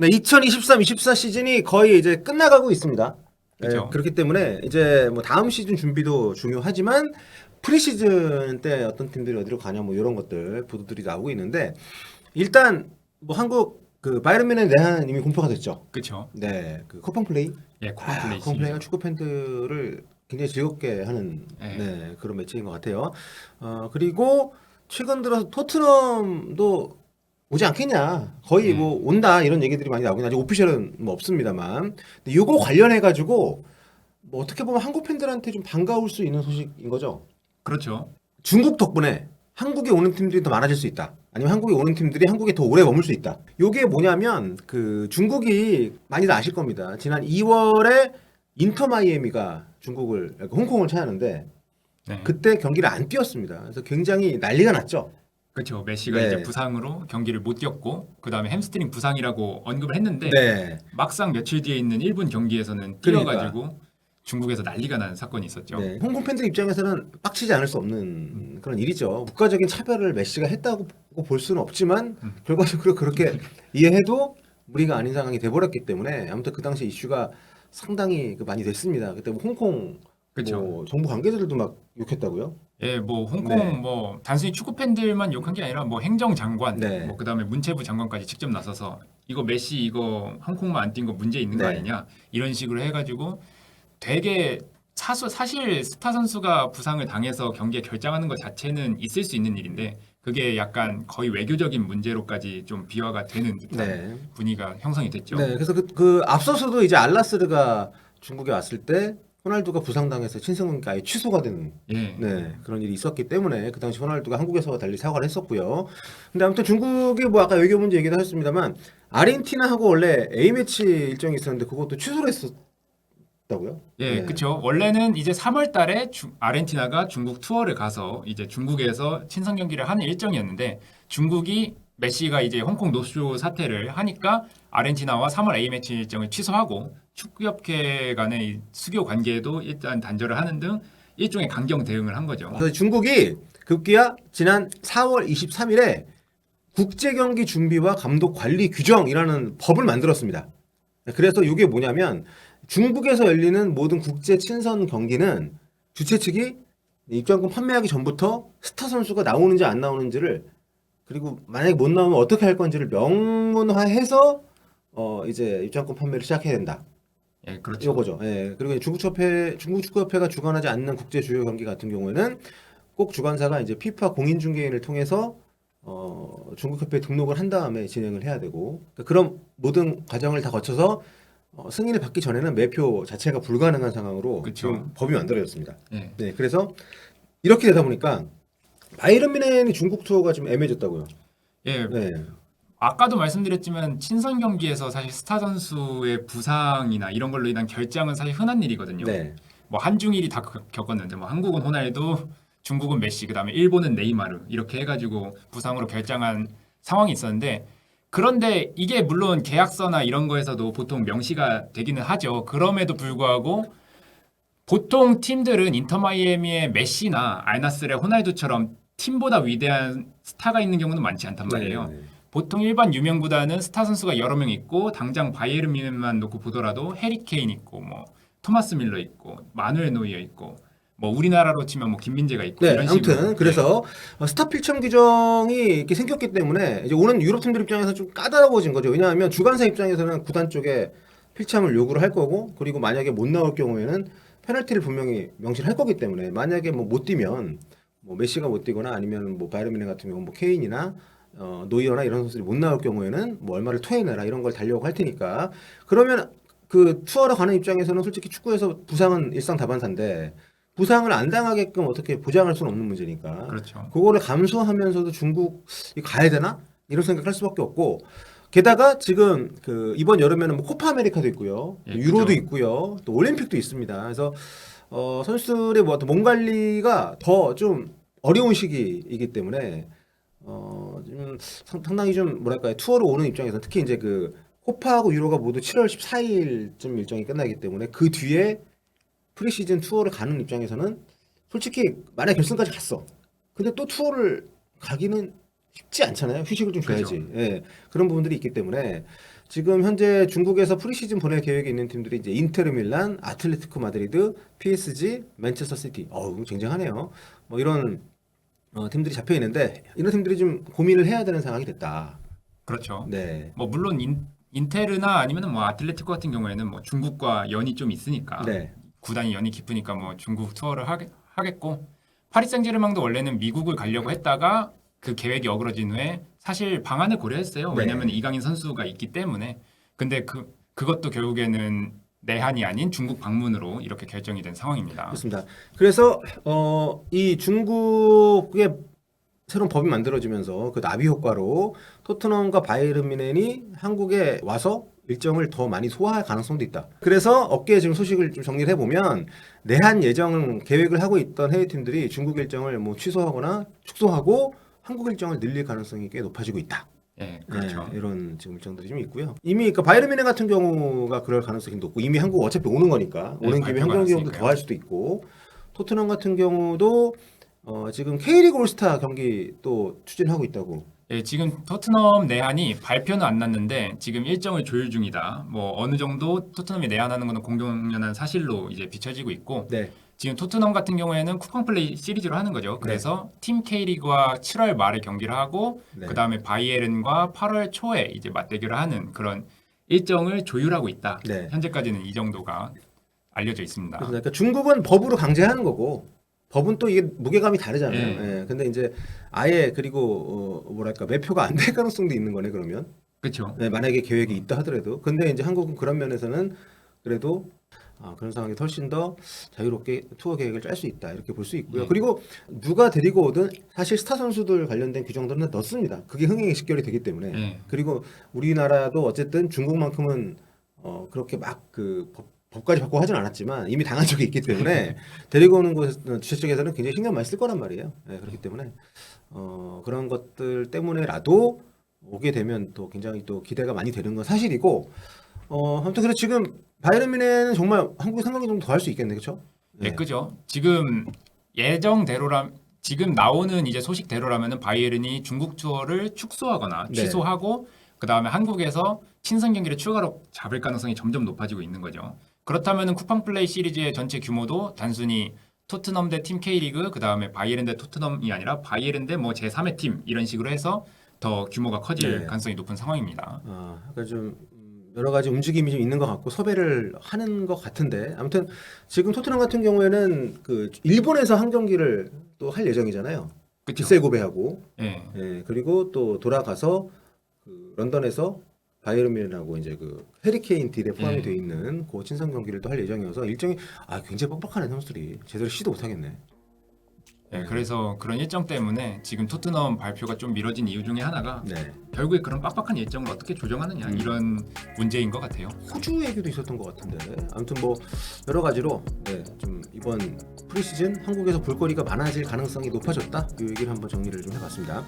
네, 2023-24 시즌이 거의 이제 끝나가고 있습니다. 네, 그죠. 그렇기 때문에 이제 뭐 다음 시즌 준비도 중요하지만 프리시즌 때 어떤 팀들이 어디로 가냐 뭐 이런 것들 보도들이 나오고 있는데 일단 뭐 한국 그 바이런민의 내한 이미 공표가 됐죠. 그렇죠. 네, 그 쿠팡 플레이. 예, 코판 아, 플레이. 쿠팡 플레이가 축구 팬들을 굉장히 즐겁게 하는 네. 네, 그런 매체인 것 같아요. 어 그리고 최근 들어서 토트넘도 오지 않겠냐. 거의 네. 뭐 온다 이런 얘기들이 많이 나오긴 아직 오피셜은 뭐 없습니다만. 근데 이거 관련해 가지고 뭐 어떻게 보면 한국 팬들한테 좀 반가울 수 있는 소식인 거죠. 그렇죠. 중국 덕분에 한국에 오는 팀들이 더 많아질 수 있다. 아니면 한국에 오는 팀들이 한국에 더 오래 머물 수 있다. 요게 뭐냐면 그 중국이 많이들 아실 겁니다. 지난 2월에 인터 마이애미가 중국을 그러니까 홍콩을 차였는데 네. 그때 경기를 안 뛰었습니다. 그래서 굉장히 난리가 났죠. 그렇죠. 메시가 네. 이제 부상으로 경기를 못 뛰었고 그다음에 햄스트링 부상이라고 언급을 했는데 네. 막상 며칠 뒤에 있는 일본 경기에서는 그러니까. 뛰어가지고 중국에서 난리가 난 사건이 있었죠. 네. 홍콩 팬들 입장에서는 빡치지 않을 수 없는 그런 일이죠. 국가적인 차별을 메시가 했다고 볼 수는 없지만 음. 결과적으로 그렇게 이해해도 무리가 아닌 상황이 돼버렸기 때문에 아무튼 그 당시 이슈가 상당히 그 많이 됐습니다. 그때 뭐 홍콩 그렇죠. 뭐 정부 관계자들도 막 욕했다고요. 예, 뭐 홍콩 네. 뭐 단순히 축구 팬들만 욕한 게 아니라 뭐 행정 장관, 네. 뭐 그다음에 문체부 장관까지 직접 나서서 이거 메시 이거 홍콩만 안 뛴 거 문제 있는 거 네. 아니냐 이런 식으로 해가지고 되게 사수 사실 스타 선수가 부상을 당해서 경기에 결장하는 것 자체는 있을 수 있는 일인데 그게 약간 거의 외교적인 문제로까지 좀 비화가 되는 듯한 네. 분위기가 형성이 됐죠. 네. 그래서 그, 그 앞서서도 이제 알라스르가 중국에 왔을 때 호날두가 부상당해서 친선 경기가 아예 취소가 되는 예. 네, 그런 일이 있었기 때문에 그 당시 호날두가 한국에서 달리 사과를 했었고요. 근데 아무튼 중국이 뭐 아까 외교 문제 얘기도 하셨습니다만 아르헨티나하고 원래 A 매치 일정이 있었는데 그것도 취소를 했었다고요? 예, 네. 그렇죠. 원래는 이제 3월 달에 주- 아르헨티나가 중국 투어를 가서 이제 중국에서 친선 경기를 하는 일정이었는데 중국이 메시가 이제 홍콩 노쇼 사태를 하니까 아르헨티나와 3월 A 매치 일정을 취소하고 축구협회 간의 이 수교 관계도 일단 단절을 하는 등 일종의 강경 대응을 한 거죠. 그래서 중국이 급기야 지난 4월 23일에 국제 경기 준비와 감독 관리 규정이라는 법을 만들었습니다. 그래서 이게 뭐냐면 중국에서 열리는 모든 국제 친선 경기는 주최 측이 입장권 판매하기 전부터 스타 선수가 나오는지 안 나오는지를 그리고 만약에 못 나오면 어떻게 할 건지를 명문화해서 어 이제 입장권 판매를 시작해야 된다. 예, 그렇죠. 이거죠. 예. 그리고 중국 축구협회 중국 축구협회가 주관하지 않는 국제 주요 경기 같은 경우에는 꼭 주관사가 이제 피파 공인중개인을 통해서 어 중국 협회에 등록을 한 다음에 진행을 해야 되고 그러니까 그런 모든 과정을 다 거쳐서 어, 승인을 받기 전에는 매표 자체가 불가능한 상황으로 그쵸. 지금 법이 만들어졌습니다. 예. 네, 그래서 이렇게 되다 보니까 바이런 미넨이 중국 투어가 좀 애매해졌다고요. 예, 네, 아까도 말씀드렸지만 친선 경기에서 사실 스타 선수의 부상이나 이런 걸로 인한 결장은 사실 흔한 일이거든요. 네, 뭐 한중일이 다 겪- 겪었는데 뭐 한국은 호날두, 중국은 메시, 그다음에 일본은 네이마르 이렇게 해가지고 부상으로 결장한 상황이 있었는데 그런데 이게 물론 계약서나 이런 거에서도 보통 명시가 되기는 하죠. 그럼에도 불구하고 보통 팀들은 인터 마이애미의 메시나 알나스의 호날두처럼 팀보다 위대한 스타가 있는 경우는 많지 않단 말이에요. 네, 네. 보통 일반 유명보다는 스타 선수가 여러 명 있고 당장 바이에른 뮌헨만 놓고 보더라도 해리 케인 있고 뭐 토마스 밀러 있고 마누엘 노이어 있고 뭐 우리나라로 치면 뭐 김민재가 있고 네, 이런 식으로 아무튼 그래서 어, 스타 필참 규정이 이렇게 생겼기 때문에 이제 오는 유럽 팀들 입장에서 좀 까다로워진 거죠. 왜냐하면 주관사 입장에서는 구단 쪽에 필참을 요구를 할 거고 그리고 만약에 못 나올 경우에는 페널티를 분명히 명시를 할 거기 때문에 만약에 뭐 못 뛰면 뭐 메시가 못 뛰거나 아니면 뭐 바이에른 같은 경우 뭐 케인이나 어, 노이어나 이런 선수들이 못 나올 경우에는 뭐 얼마를 토해내라 이런 걸 달려고 할 테니까. 그러면 그 투어러 가는 입장에서는 솔직히 축구에서 부상은 일상 다반사인데 부상을 안 당하게끔 어떻게 보장할 수는 없는 문제니까. 그렇죠. 그거를 감수하면서도 중국이 가야 되나? 이런 생각할 수밖에 없고. 게다가 지금 그 이번 여름에는 뭐 코파 아메리카도 있고요. 예, 유로도 그죠. 있고요. 또 올림픽도 있습니다. 그래서 어 선수들의 뭐 어떤 몸 관리가 더 좀 어려운 시기이기 때문에 어 좀 상당히 좀 뭐랄까요 투어로 오는 입장에서 특히 이제 그 코파하고 유로가 모두 7월 14일쯤 일정이 끝나기 때문에 그 뒤에 프리시즌 투어를 가는 입장에서는 솔직히 만약 결승까지 갔어. 근데 또 투어를 가기는 쉽지 않잖아요. 휴식을 좀 줘야지. 예. 그런 부분들이 있기 때문에 지금 현재 중국에서 프리시즌 보낼 계획이 있는 팀들이 이제 인테르 밀란, 아틀레티코 마드리드, PSG, 맨체스터 시티. 어우, 쟁쟁하네요. 뭐 이런 어, 팀들이 잡혀 있는데 이런 팀들이 좀 고민을 해야 되는 상황이 됐다. 그렇죠. 네. 뭐 물론 인, 인테르나 아니면은 뭐 아틀레티코 같은 경우에는 뭐 중국과 연이 좀 있으니까 네. 구단이 연이 깊으니까 뭐 중국 투어를 하겠, 하겠고 파리 생제르맹도 원래는 미국을 가려고 했다가 그 계획이 어그러진 후에 사실 방안을 고려했어요. 네. 왜냐하면 이강인 선수가 있기 때문에 근데 그 그것도 결국에는 내한이 아닌 중국 방문으로 이렇게 결정이 된 상황입니다. 그렇습니다. 그래서 어, 이 중국의 새로운 법이 만들어지면서 그 나비 효과로 토트넘과 바이에른 미넨이 한국에 와서 일정을 더 많이 소화할 가능성도 있다. 그래서 업계 지금 소식을 좀 정리를 해보면 내한 예정 계획을 하고 있던 해외 팀들이 중국 일정을 뭐 취소하거나 축소하고 한국 일정을 늘릴 가능성이 꽤 높아지고 있다. 예, 그렇죠. 네, 이런 지금 일정들이 좀 있고요. 이미 그 바이에른 미넨 같은 경우가 그럴 가능성이 높고 이미 한국 어차피 오는 거니까 네, 오는 김에 정도 났으니까요. 더할 수도 있고 토트넘 같은 경우도 어, 지금 K리그 올스타 경기 또 추진하고 있다고. 예, 지금 토트넘 내한이 발표는 안 났는데 지금 일정을 조율 중이다. 뭐 어느 정도 토트넘이 내한하는 것은 공공연한 사실로 이제 비춰지고 있고 네. 지금 토트넘 같은 경우에는 쿠팡 플레이 시리즈로 하는 거죠. 그래서 팀 K리그와 7월 말에 경기를 하고 네. 그다음에 바이에른과 8월 초에 이제 맞대결을 하는 그런 일정을 조율하고 있다. 네. 현재까지는 이 정도가 알려져 있습니다. 그래서 그러니까 중국은 법으로 강제하는 거고 법은 또 이게 무게감이 다르잖아요. 예. 예. 근데 이제 아예 그리고 어, 뭐랄까 매표가 안 될 가능성도 있는 거네 그러면. 그렇죠. 네, 만약에 계획이 있다 하더라도 근데 이제 한국은 그런 면에서는 그래도 아, 그런 상황이 훨씬 더 자유롭게 투어 계획을 짤 수 있다 이렇게 볼 수 있고요. 네. 그리고 누가 데리고 오든 사실 스타 선수들 관련된 규정들은 넣습니다. 그게 흥행에 직결이 되기 때문에 예. 그리고 우리나라도 어쨌든 중국만큼은 어, 그렇게 막그 법까지 바꾸고 하진 않았지만 이미 당한 적이 있기 때문에 데리고 오는 곳 주최 쪽에서는 굉장히 신경 많이 쓸 거란 말이에요. 네, 그렇기 때문에 어, 그런 것들 때문에라도 오게 되면 또 굉장히 또 기대가 많이 되는 건 사실이고 어, 아무튼 그래 지금 바이에른 미넨은 정말 한국에 상당히 좀더할 수 있겠네, 그렇죠? 예, 그죠. 지금 예정대로라 지금 나오는 이제 소식대로라면은 바이에른이 중국 투어를 축소하거나 네. 취소하고 그 다음에 한국에서 친선 경기를 추가로 잡을 가능성이 점점 높아지고 있는 거죠. 그렇다면은 쿠팡 플레이 시리즈의 전체 규모도 단순히 토트넘 대 팀 K리그 그 다음에 바이에른 대 토트넘이 아니라 바이에른 대뭐 제3의 팀 이런 식으로 해서 더 규모가 커질 네. 가능성이 높은 상황입니다. 아, 그러니까 좀 음, 여러 가지 움직임이 좀 있는 것 같고 섭외를 하는 것 같은데 아무튼 지금 토트넘 같은 경우에는 그 일본에서 한 경기를 또 할 예정이잖아요. 그렇죠. 빗셀 고베하고 예. 예, 그리고 또 돌아가서 그 런던에서 바이에른 미넨하고 이제 그 해리케인 딜에 포함이 예. 되어 있는 그 친선 경기를 또 할 예정이어서 일정이 아 굉장히 빡빡하네 선수들이 제대로 시도 못 하겠네. 예, 그래서 그런 일정 때문에 지금 토트넘 발표가 좀 미뤄진 이유 중에 하나가 네. 결국에 그런 빡빡한 일정을 어떻게 조정하느냐 음. 이런 문제인 것 같아요. 호주 얘기도 있었던 것 같은데 아무튼 뭐 여러 가지로 네, 좀 이번 프리시즌 한국에서 볼거리가 많아질 가능성이 높아졌다 이 얘기를 한번 정리를 좀 해봤습니다.